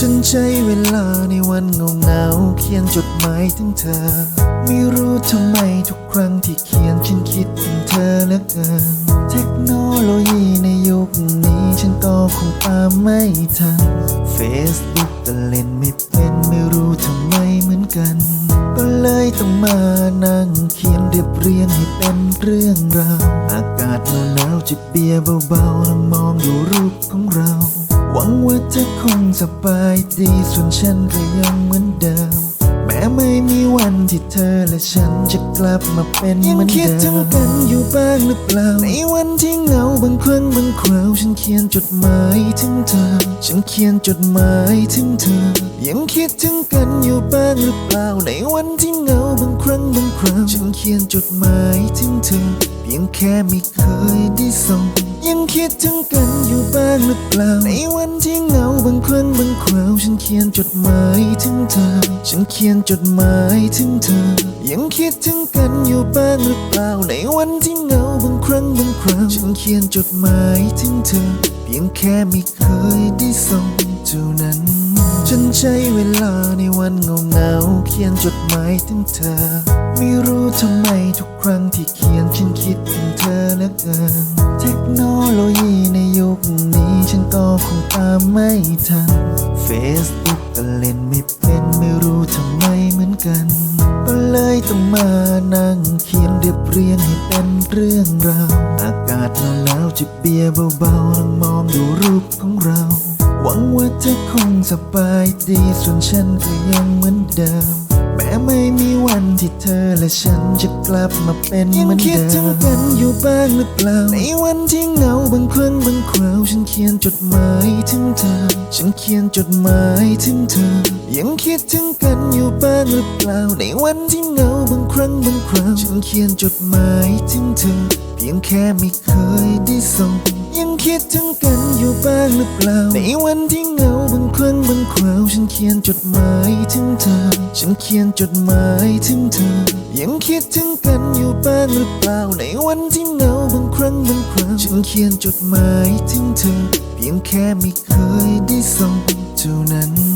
ฉันใช้เวลาในวันเงาเงาเขียนจดหมายถึงเธอ ไม่รู้ทำไมทุกครั้งที่เขียนฉันคิดถึงเธอเหลือเกิน เทคโนโลยีในยุคนี้ฉันก็คงตามไม่ทัน Facebook ก็เล่นไม่เป็นไม่รู้ทำไมเหมือนกัน ก็เลยต้องมานั่งเขียนเรียบเรียงให้เป็นเรื่องราว อากาศหนาวหนาวจิบเบียร์เบาๆแล้วมองดูรูปของเรา หวังว่าเธอคงสบายดีส่วนฉันก็ยังเหมือนเดิม แม้ไม่มีวันที่เธอและฉันจะกลับมาเป็นเหมือนเดิมยังคิดถึงกันอยู่บ้างหรือเปล่า ในวันที่เหงาบางครั้งบางคราว ฉันเขียนจดหมายถึงเธอ ฉันเขียนจดหมายถึงเธอ ยังคิดถึงกันอยู่บ้างหรือเปล่า ในวันที่เหงาบางครั้งบางคราว ฉันเขียนจดหมายถึงเธอ เพียงแค่ไม่เคยได้ส่ง ยังคิดถึงกันอยู่บ้างหรือเปล่า ในวันที่เหงาบางครั้งบางคราว ฉันเขียนจดหมายถึงเธอ ฉันเขียนจดหมายถึงเธอ ยังคิดถึงกันอยู่บ้างหรือเปล่า ในวันที่เหงาบางครั้งบางคราว ฉันเขียนจดหมายถึงเธอ เพียงแค่ไม่เคยได้ส่งเท่านั้น ฉันใช้เวลาในวันเงาเงาเขียนจดหมายถึงเธอ ไม่รู้ทำไมทุกครั้งที่เขียนฉันคิดถึงเธอเหลือเกิน เทคโนโลยีในยุคนี้ฉันก็คงตามไม่ทัน Facebook ก็เล่นไม่เป็นไม่รู้ทำไมเหมือนกัน ก็เลยต้องมานั่งเขียนเรียบเรียงให้เป็นเรื่องราว อากาศหนาวหนาวจิบเบียร์เบาๆนั่งมองดูรูปของเรา หวังว่าเธอคงสบายดี ส่วนฉันก็ยังเหมือนเดิม แม้ไม่มีวันที่เธอและฉันจะกลับมาเป็นเหมือนเดิม ยังคิดถึงกันอยู่บ้างหรือเปล่า ในวันที่เหงาบางครั้งบางคราว ฉันเขียนจดหมายถึงเธอ ฉันเขียนจดหมายถึงเธอ ยังคิดถึงกันอยู่บ้างหรือเปล่า ในวันที่เหงาบางครั้งบางคราว ฉันเขียนจดหมายถึงเธอ เพียงแค่ไม่เคยได้ส่ง ยังคิดถึงกันอยู่บ้างหรือเปล่า ในวันที่เหงาบางครั้งบางคราว ฉันเขียนจดหมายถึงเธอ ฉันเขียนจดหมายถึงเธอ ยังคิดถึงกันอยู่บ้างหรือเปล่า ในวันที่เหงาบางครั้งบางคราว ฉันเขียนจดหมายถึงเธอ เพียงแค่ไม่เคยได้ส่งเท่านั้น